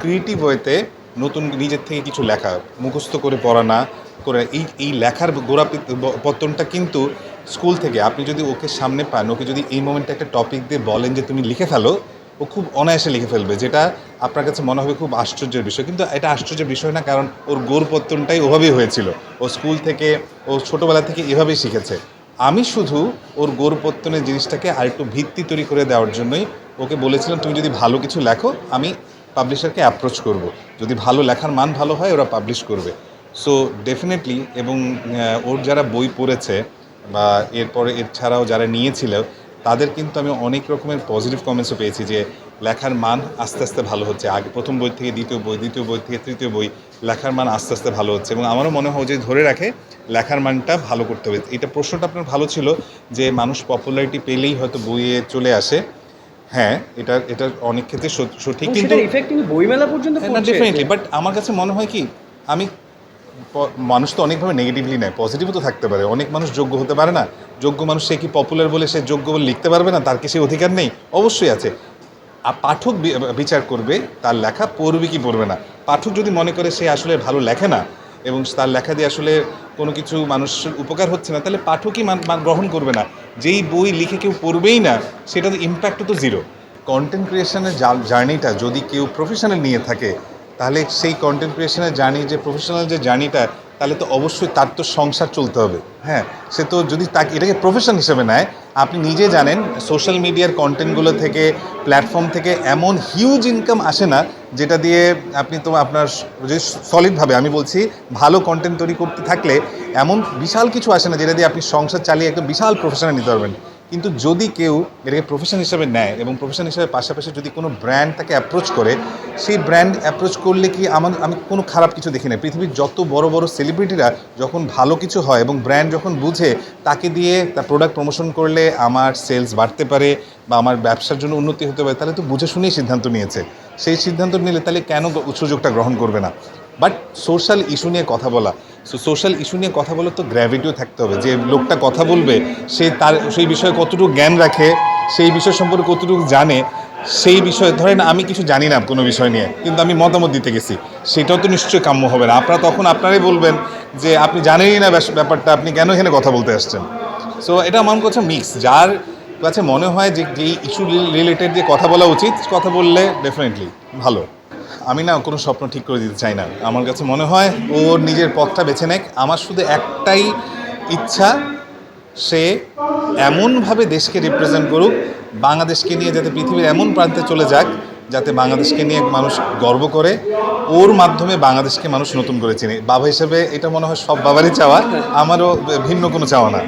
Creative ওয়েতে নতুন নিজের থেকে কিছু লেখা, মুখস্থ করে পড়া না, করে এই এই লেখার গোড়া পত্তনটা কিন্তু স্কুল থেকে, আপনি যদি ওকে সামনে পান, ওকে যদি এই মোমেন্টে একটা টপিক দিয়ে বলেন যে তুমি লিখে ফেলো, ও খুব অনায়াসে লিখে ফেলবে, যেটা আপনার কাছে মনে হবে খুব আশ্চর্যের বিষয়। কিন্তু এটা আশ্চর্যের বিষয় না, কারণ ওর গোরপত্তনটাই ওভাবেই হয়েছিল। ও স্কুল থেকে, ও ছোটোবেলা থেকে এভাবেই শিখেছে। আমি শুধু ওর গোরপত্তনের জিনিসটাকে আরেকটু ভিত্তি তৈরি করে দেওয়ার জন্যই ওকে বলেছিলাম, তুমি যদি ভালো কিছু লেখো, আমি পাবলিশারকে অ্যাপ্রোচ করব। যদি ভালো লেখার মান ভালো হয়, ওরা পাবলিশ করবে। সো ডেফিনেটলি এবং ওর যারা বই পড়েছে বা এরপরে এছাড়াও যারা নিয়েছিল, তাদের কিন্তু আমি অনেক রকমের পজিটিভ কমেন্টসও পেয়েছি যে, লেখার মান আস্তে আস্তে ভালো হচ্ছে। আগে প্রথম বই থেকে দ্বিতীয় বই দ্বিতীয় বই থেকে তৃতীয় বই, লেখার মান আস্তে আস্তে ভালো হচ্ছে। এবং আমারও মনে হয় যে, ধরে রাখে, লেখার মানটা ভালো করতে হবে। এটা প্রশ্নটা আপনার ভালো ছিল যে, মানুষ পপুলারিটি পেলেই হয়তো বইয়ে চলে আসে। হ্যাঁ এটা এটা অনেক ক্ষেত্রে সঠিক কিন্তু বইমেলা পর্যন্ত না ডেফিনেটলি বাট আমার কাছে মনে হয় কি আমি মানুষ তো অনেকভাবে নেগেটিভলি নেয় পজিটিভও তো থাকতে পারে অনেক মানুষ যোগ্য হতে পারে না যোগ্য মানুষ সে কি পপুলার বলে সে যোগ্য বলে লিখতে পারবে না তার কি সে অধিকার নেই? অবশ্যই আছে। আর পাঠক বিচার করবে তার লেখা পড়বে কি পড়বে না? পাঠক যদি মনে করে সে আসলে ভালো লেখে না এবং তার লেখা দিয়ে আসলে কোনো কিছু মানুষের উপকার হচ্ছে না, তাহলে পাঠকই গ্রহণ করবে না। যেই বই লিখে কেউ পড়বেই না, সেটা তো ইম্প্যাক্ট তো জিরো কন্টেন্ট ক্রিয়েশনের জার্নিটা যদি কেউ প্রফেশনাল নিয়ে থাকে, তাহলে সেই কন্টেন্ট ক্রিয়েশনের জার্নি যে প্রফেশনাল যে জার্নিটা তাহলে তো অবশ্যই তার তো সংসার চলতে হবে। হ্যাঁ সে তো যদি তাকে, এটাকে প্রফেশন হিসেবে নেয়, আপনি নিজে জানেন সোশ্যাল মিডিয়ার কন্টেন্টগুলো থেকে প্ল্যাটফর্ম থেকে এমন হিউজ ইনকাম আসে না, যেটা দিয়ে আপনি তো আপনার যে সলিডভাবে আমি বলছি, ভালো কন্টেন্ট তৈরি করতে থাকলে এমন বিশাল কিছু আসে না, যেটা দিয়ে আপনি সংসার চালিয়ে একটা বিশাল প্রফেশনে নিতে পারবেন। কিন্তু যদি কেউ এটাকে প্রফেশন হিসাবে নেয় এবং প্রফেশন হিসাবে পাশাপাশি যদি কোনো ব্র্যান্ড তাকে অ্যাপ্রোচ করে, সেই ব্র্যান্ড অ্যাপ্রোচ করলে কি আমার, আমি কোনো খারাপ কিছু দেখি না। পৃথিবীর যত বড় বড় সেলিব্রিটিরা যখন ভালো কিছু হয় এবং ব্র্যান্ড যখন বুঝে, তাকে দিয়ে তার প্রোডাক্ট প্রমোশন করলে আমার সেলস বাড়তে পারে বা আমার ব্যবসার জন্য উন্নতি হতে পারে, তাহলে তো বুঝে শুনেই সিদ্ধান্ত নিয়েছে। সেই সিদ্ধান্ত নিলে তাহলে কেন সুযোগটা গ্রহণ করবে না? বাট সোশ্যাল ইস্যু নিয়ে কথা বলা সো সোশ্যাল ইস্যু নিয়ে কথা বলে তো গ্র্যাভিটিও থাকতে হবে। যে লোকটা কথা বলবে, সে তার, সেই বিষয়ে কতটুকু জ্ঞান রাখে, সেই বিষয় সম্পর্কে কতটুকু জানে, সেই বিষয়ে, ধরেন আমি কিছু জানি না কোনো বিষয় নিয়ে, কিন্তু আমি মতামত দিতে গেছি, সেটাও তো নিশ্চয়ই কাম্য হবে না। আপনারা তখন আপনারাই বলবেন যে আপনি জানেনই না ব্যাপারটা, আপনি কেন এখানে কথা বলতে আসছেন? সো এটা আমার কাছে মিক্স যার কাছে মনে হয় যে যেই ইস্যু রিলেটেড যে কথা বলা উচিত, কথা বললে ডেফিনেটলি ভালো। আমি না কোনো স্বপ্ন ঠিক করে দিতে চাই না। আমার কাছে মনে হয় ওর নিজের পথটা বেছে নেক। আমার শুধু একটাই ইচ্ছা, সে এমনভাবে দেশকে রিপ্রেজেন্ট করুক, বাংলাদেশকে নিয়ে যাতে পৃথিবীর এমন প্রান্তে চলে যাক, যাতে বাংলাদেশকে নিয়ে মানুষ গর্ব করে। ওর মাধ্যমে বাংলাদেশকে মানুষ নতুন করে চিনে। বাবা হিসেবে এটা মনে হয় সব বাবারই চাওয়া, আমারও ভিন্ন কোনো চাওয়া না।